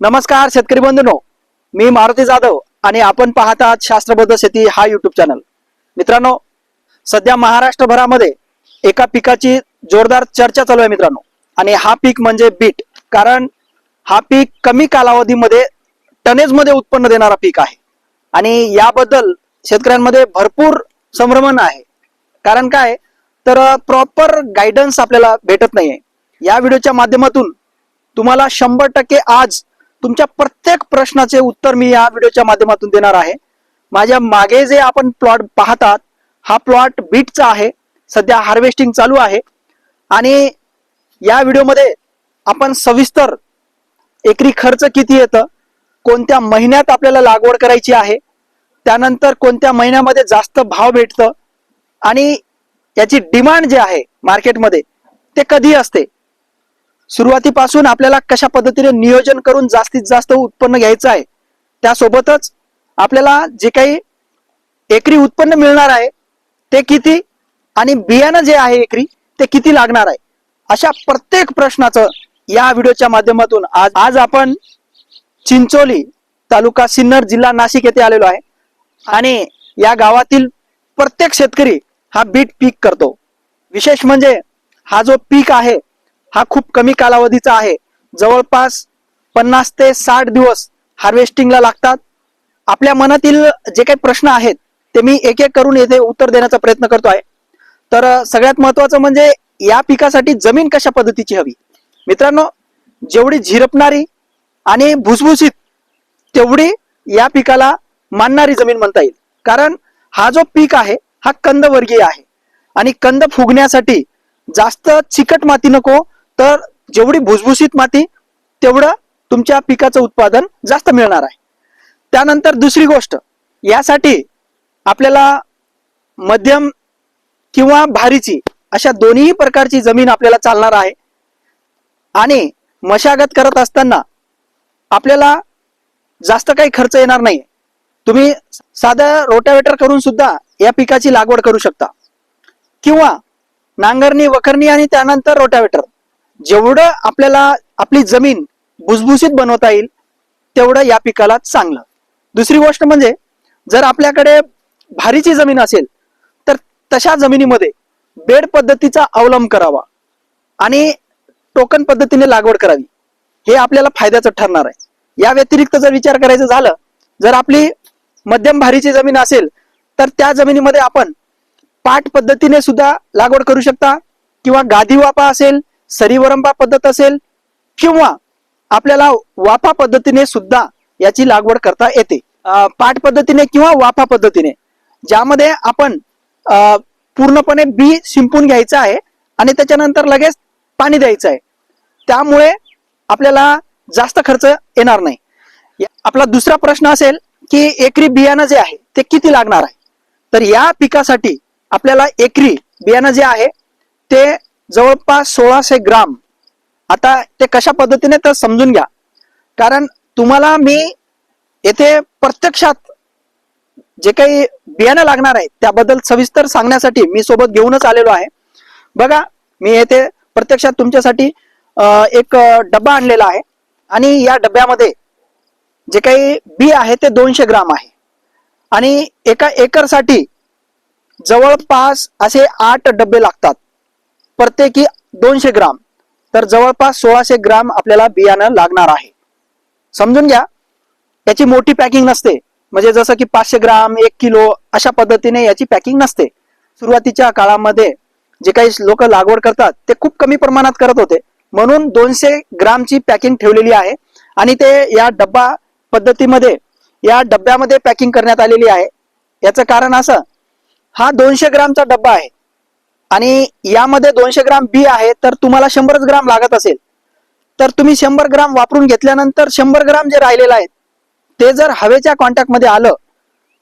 नमस्कार शेतकरी बंधूनो. मी मारुती जाधव आणि आपण पाहत आहात शास्त्रबद्ध शेती हा युट्यूब चॅनल मित्रांनो सध्या महाराष्ट्रभरामध्ये एका पिकाची जोरदार चर्चा चालू आहे मित्रांनो. आणि हा पीक म्हणजे बीट. कारण हा पीक कमी कालावधीमध्ये टनेजमध्ये उत्पन्न देणारा पीक आहे. आणि याबद्दल शेतकऱ्यांमध्ये भरपूर संभ्रमण आहे. कारण काय? तर प्रॉपर गायडन्स आपल्याला भेटत नाहीये. या व्हिडिओच्या माध्यमातून तुम्हाला शंभर टक्के आज तुमच्या प्रत्येक प्रश्नाचे उत्तर मी या व्हिडिओच्या माध्यमातून देणार आहे. माझ्या मागे जे आपण प्लॉट पाहतात हा प्लॉट बीटचा आहे. सध्या हार्वेस्टिंग चालू आहे. आणि या व्हिडिओमध्ये आपण सविस्तर एकरी खर्च किती येतं कोणत्या महिन्यात आपल्याला लागवड करायची आहे त्यानंतर कोणत्या महिन्यामध्ये जास्त भाव भेटतं आणि याची डिमांड जे आहे मार्केटमध्ये ते कधी असते? सुरुवातीपासून आपल्याला कशा पद्धतीने नियोजन करून जास्तीत जास्त उत्पन्न घ्यायचं आहे त्यासोबतच आपल्याला जे काही एकरी उत्पन्न मिळणार आहे ते किती आणि बियाणं जे आहे एकरी ते किती लागणार आहे? अशा प्रत्येक प्रश्नाचं या व्हिडिओच्या माध्यमातून आज आज आपण चिंचोली तालुका सिन्नर जिल्हा नाशिक येथे आलेलो आहे आणि या गावातील प्रत्येक शेतकरी हा बीट पीक करतो. विशेष म्हणजे हा जो पीक आहे हा खूप कमी कालावधीचा आहे. जवळपास पन्नास ते साठ दिवस हार्वेस्टिंगला लागतात. आपल्या मनातील जे काही प्रश्न आहेत ते मी एक एक करून येथे उत्तर देण्याचा प्रयत्न करतो आहे. तर सगळ्यात महत्वाचं म्हणजे या पिकासाठी जमीन कशा पद्धतीची हवी? मित्रांनो जेवढी झिरपणारी आणि भुसभुशीत तेवढी या पिकाला मानणारी जमीन म्हणता येईल. कारण हा जो पीक आहे हा कंदवर्गीय आहे. आणि कंद फुगण्यासाठी जास्त चिकट माती नको तर जेवढी भुसभुशीत माती तेवढं तुमच्या पिकाचं उत्पादन जास्त मिळणार आहे. त्यानंतर दुसरी गोष्ट यासाठी आपल्याला मध्यम किंवा भारीची अशा दोन्ही प्रकारची जमीन आपल्याला चालणार आहे. आणि मशागत करत असताना आपल्याला जास्त काही खर्च येणार नाही. तुम्ही साधं रोटावेटर करून सुद्धा या पिकाची लागवड करू शकता. किंवा नांगरणी वखरणी आणि त्यानंतर रोटावेटर. जेवढं आपल्याला आपली जमीन भुसभुशीत बनवता येईल तेवढं या पिकाला चांगलं. दुसरी गोष्ट म्हणजे जर आपल्याकडे भारीची जमीन असेल तर तशा जमिनीमध्ये बेड पद्धतीचा अवलंब करावा आणि टोकन पद्धतीने लागवड करावी. हे आपल्याला फायद्याचं ठरणार आहे. या व्यतिरिक्त जर विचार करायचं झालं जर आपली मध्यम भारीची जमीन असेल तर त्या जमिनीमध्ये आपण पाठ पद्धतीने सुद्धा लागवड करू शकता किंवा गादी वापा असेल सरीवरंबा पद्धत असेल किंवा आपल्याला वाफा पद्धतीने सुद्धा याची लागवड करता येते. पाठ पद्धतीने किंवा वाफा पद्धतीने ज्यामध्ये आपण अं, पूर्णपणे बी शिंपून घ्यायचं आहे आणि त्याच्यानंतर लगेच पाणी द्यायचं आहे. त्यामुळे आपल्याला जास्त खर्च येणार नाही. आपला दुसरा प्रश्न असेल की एकरी बियाणं जे आहे ते किती लागणार आहे? तर या पिकासाठी आपल्याला एकरी बियाणं जे आहे ते जवळपास सोळाशे ग्राम. आता ते कशा पद्धतीने तर समजून घ्या. कारण तुम्हाला मी येथे प्रत्यक्षात जे काही बियाणं लागणार आहे त्याबद्दल सविस्तर सांगण्यासाठी मी सोबत घेऊनच आलेलो आहे. बघा मी येथे प्रत्यक्षात तुमच्यासाठी एक डबा डब्बा आणलेला आहे. आणि या डब्यामध्ये जे काही बी आहे ते दोनशे ग्राम आहे. आणि एका एकरसाठी जवळपास असे आठ डबे लागतात. प्रत्येकी दोनशे ग्राम तर जवळपास सोळाशे ग्राम आपल्याला बियाणं लागणार आहे. समजून घ्या याची मोठी पॅकिंग नसते. म्हणजे जसं की पाचशे ग्राम एक किलो अशा पद्धतीने याची पॅकिंग नसते. सुरुवातीच्या काळामध्ये जे काही लोक लागवड करतात ते खूप कमी प्रमाणात करत होते. म्हणून दोनशे ग्रामची पॅकिंग ठेवलेली आहे आणि ते या डब्बा पद्धतीमध्ये या डब्यामध्ये पॅकिंग करण्यात आलेली आहे. याचं कारण असं हा दोनशे ग्रामचा डब्बा आहे. आणि यामध्ये दोनशे ग्राम बी आहे तर तुम्हाला शंभरच ग्राम लागत असेल. तर तुम्ही शंभर ग्राम वापरून घेतल्यानंतर शंभर ग्राम जे राहिलेलं आहे ते जर हवेच्या कॉन्टॅक्टमध्ये आलं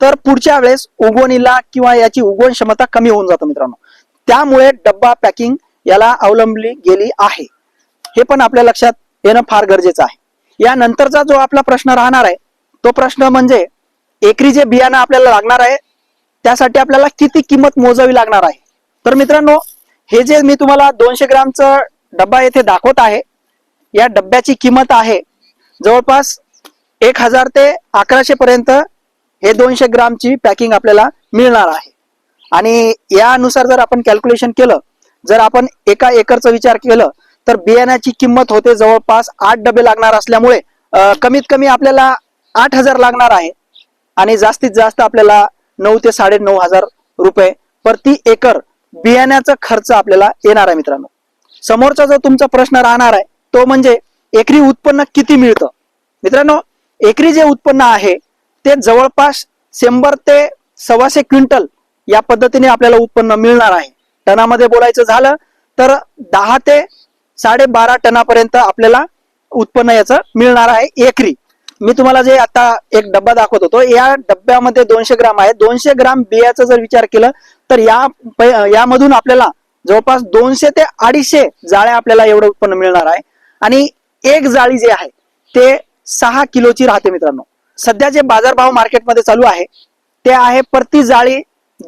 तर पुढच्या वेळेस उगवणीला किंवा याची उगवण क्षमता कमी होऊन जातो मित्रांनो. त्यामुळे डब्बा पॅकिंग याला अवलंबली गेली आहे. हे पण आपल्या लक्षात येणं फार गरजेचं आहे. यानंतरचा जो आपला प्रश्न राहणार आहे तो प्रश्न म्हणजे एकरी जे बियाणं आपल्याला लागणार आहे त्यासाठी आपल्याला किती किंमत मोजावी लागणार आहे? तर मित्रांनो हे जे मी तुम्हाला दोनशे ग्रामचं डब्बा येथे दाखवत आहे या डब्याची किंमत आहे जवळपास एक हजार ते अकराशे पर्यंत हे दोनशे ग्रामची पॅकिंग आपल्याला मिळणार आहे. आणि यानुसार जर आपण कॅल्क्युलेशन केलं जर आपण एका एकरचा विचार केलं तर बियाण्याची किंमत होते जवळपास आठ डबे लागणार असल्यामुळे कमीत कमी आपल्याला आठ हजार लागणार आहे. आणि जास्तीत जास्त आपल्याला नऊ ते साडे नऊ हजार रुपये प्रति एकर बियाण्याचा खर्च आपल्याला येणार आहे मित्रांनो. समोरचा जो तुमचा प्रश्न राहणार आहे तो म्हणजे एकरी उत्पन्न किती मिळतं? मित्रांनो एकरी जे उत्पन्न आहे ते जवळपास शंभर ते सव्वाशे क्विंटल या पद्धतीने आपल्याला उत्पन्न मिळणार आहे. टनामध्ये बोलायचं झालं तर दहा ते साडेबारा टनापर्यंत आपल्याला उत्पन्न याचं मिळणार आहे एकरी. मी तुम्हाला जे आता एक डब्बा दाखवत होतो या डब्यामध्ये दोनशे ग्राम आहे. दोनशे ग्राम बियाचा जर विचार केलं तर या यामधून आपल्याला जवळपास दोनशे ते अडीचशे जाळ्या आपल्याला एवढं उत्पन्न मिळणार आहे. आणि एक जाळी जे आहे ते सहा किलोची राहते मित्रांनो. सध्या जे बाजारभाव मार्केटमध्ये चालू आहे ते आहे प्रति जाळी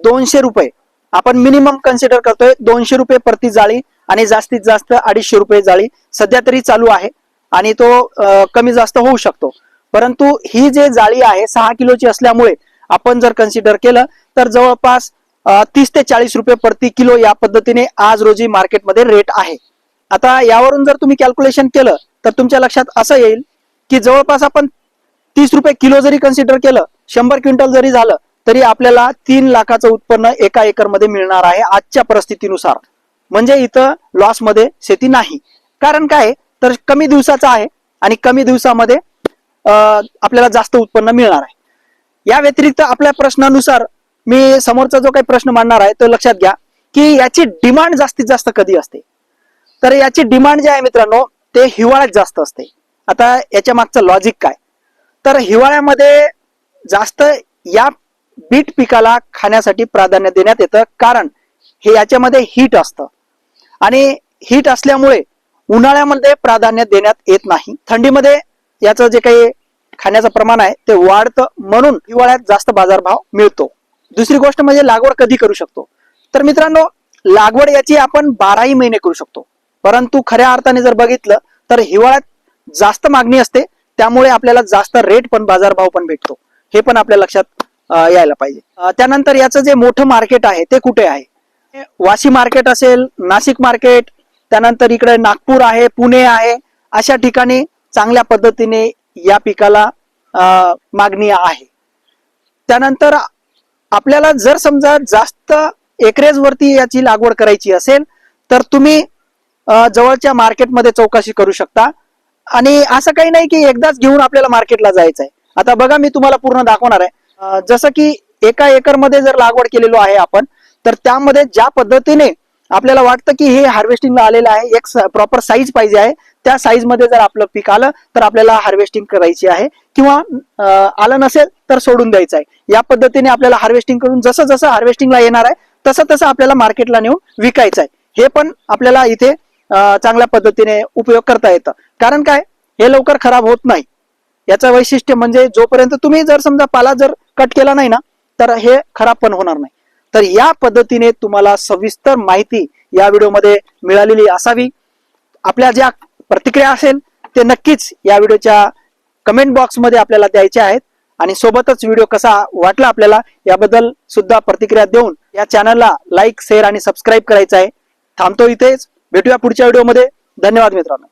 दोनशे रुपये. आपण मिनिमम कन्सिडर करतोय दोनशे रुपये प्रति जाळी आणि जास्तीत जास्त अडीचशे रुपये जाळी सध्या तरी चालू आहे आणि तो कमी जास्त होऊ शकतो. परंतु ही जे जाळी आहे सहा किलोची असल्यामुळे आपण जर कन्सिडर केलं तर जवळपास तीस ते चाळीस रुपये प्रति किलो या पद्धतीने आज रोजी मार्केटमध्ये रेट आहे. आता यावरून जर तुम्ही कॅल्क्युलेशन केलं तर तुमच्या लक्षात असं येईल की जवळपास आपण तीस रुपये किलो जरी कन्सिडर केलं शंभर क्विंटल जरी झालं तरी आपल्याला तीन लाखाचं उत्पन्न एका एकरमध्ये मिळणार आहे आजच्या परिस्थितीनुसार. म्हणजे इथं लॉसमध्ये शेती नाही. कारण काय? तर कमी दिवसाचं आहे आणि कमी दिवसामध्ये आपल्याला जास्त उत्पन्न मिळणार आहे. या व्यतिरिक्त आपल्या प्रश्नानुसार मी समोरचा जो काही प्रश्न मांडणार आहे तो लक्षात घ्या की याची डिमांड जास्तीत जास्त कधी असते? तर याची डिमांड जी आहे मित्रांनो ते हिवाळ्यात जास्त असते. आता याच्या मागचं लॉजिक काय? तर हिवाळ्यामध्ये जास्त या बीट पिकाला खाण्यासाठी प्राधान्य देण्यात येतं कारण हे याच्यामध्ये हीट असतं. आणि हीट असल्यामुळे उन्हाळ्यामध्ये प्राधान्य देण्यात येत नाही. थंडीमध्ये याचं जे काही खाण्याचं प्रमाण आहे ते वाढतं म्हणून हिवाळ्यात जास्त बाजारभाव मिळतो. दुसरी गोष्ट म्हणजे लागवड कधी करू शकतो? तर मित्रांनो लागवड याची आपण बाराही महिने करू शकतो. परंतु खऱ्या अर्थाने जर बघितलं तर हिवाळ्यात जास्त मागणी असते. त्यामुळे आपल्याला जास्त रेट पण बाजारभाव पण भेटतो. हे पण आपल्या लक्षात यायला पाहिजे. त्यानंतर याचं जे मोठं मार्केट आहे ते कुठे आहे? वाशी मार्केट असेल नाशिक मार्केट त्यानंतर इकडे नागपूर आहे पुणे आहे अशा ठिकाणी चांगल्या पद्धतीने या पिकाला मागणी आहे. त्यानंतर आपल्याला जर समजा जास्त एकरेज वरती याची लागवड करायची असेल तर तुम्ही जवळच्या मार्केटमध्ये चौकशी करू शकता. आणि असं काही नाही की एकदाच घेऊन आपल्याला मार्केटला जायचं आहे आता बघा मी तुम्हाला पूर्ण दाखवणार आहे. जसं की एका एकरमध्ये जर लागवड केलेलो आहे आपण तर त्यामध्ये ज्या पद्धतीने आपल्याला वाटतं की हे हार्वेस्टिंगला आलेलं आहे एक प्रॉपर साईज पाहिजे आहे त्या साईजमध्ये जर आपलं पीक आलं तर आपल्याला हार्वेस्टिंग करायची आहे. किंवा आलं नसेल तर सोडून द्यायचं आहे. या पद्धतीने आपल्याला हार्वेस्टिंग करून जसं जसं हार्वेस्टिंगला येणार आहे तसं तसं आपल्याला मार्केटला नेऊन विकायचं आहे. हे पण आपल्याला इथे चांगल्या पद्धतीने उपयोग करता येतं. कारण काय? हे लवकर खराब होत नाही. याचं वैशिष्ट्य म्हणजे जोपर्यंत तुम्ही जर समजा पाला जर कट केला नाही ना तर हे खराब पण होणार नाही. तर या पद्धतीने तुम्हाला सविस्तर माहिती या व्हिडिओमध्ये मिळालेली असावी. आपल्या ज्या प्रतिक्रिया असेल ते नक्कीच या व्हिडिओच्या कमेंट बॉक्समध्ये आपल्याला द्यायच्या आहेत. आणि सोबतच व्हिडिओ कसा वाटला आपल्याला याबद्दल सुद्धा प्रतिक्रिया देऊन या चॅनलला लाईक शेअर आणि सबस्क्राईब करायचं आहे. थांबतो इथेच. भेटूया पुढच्या व्हिडिओमध्ये. धन्यवाद मित्रांनो.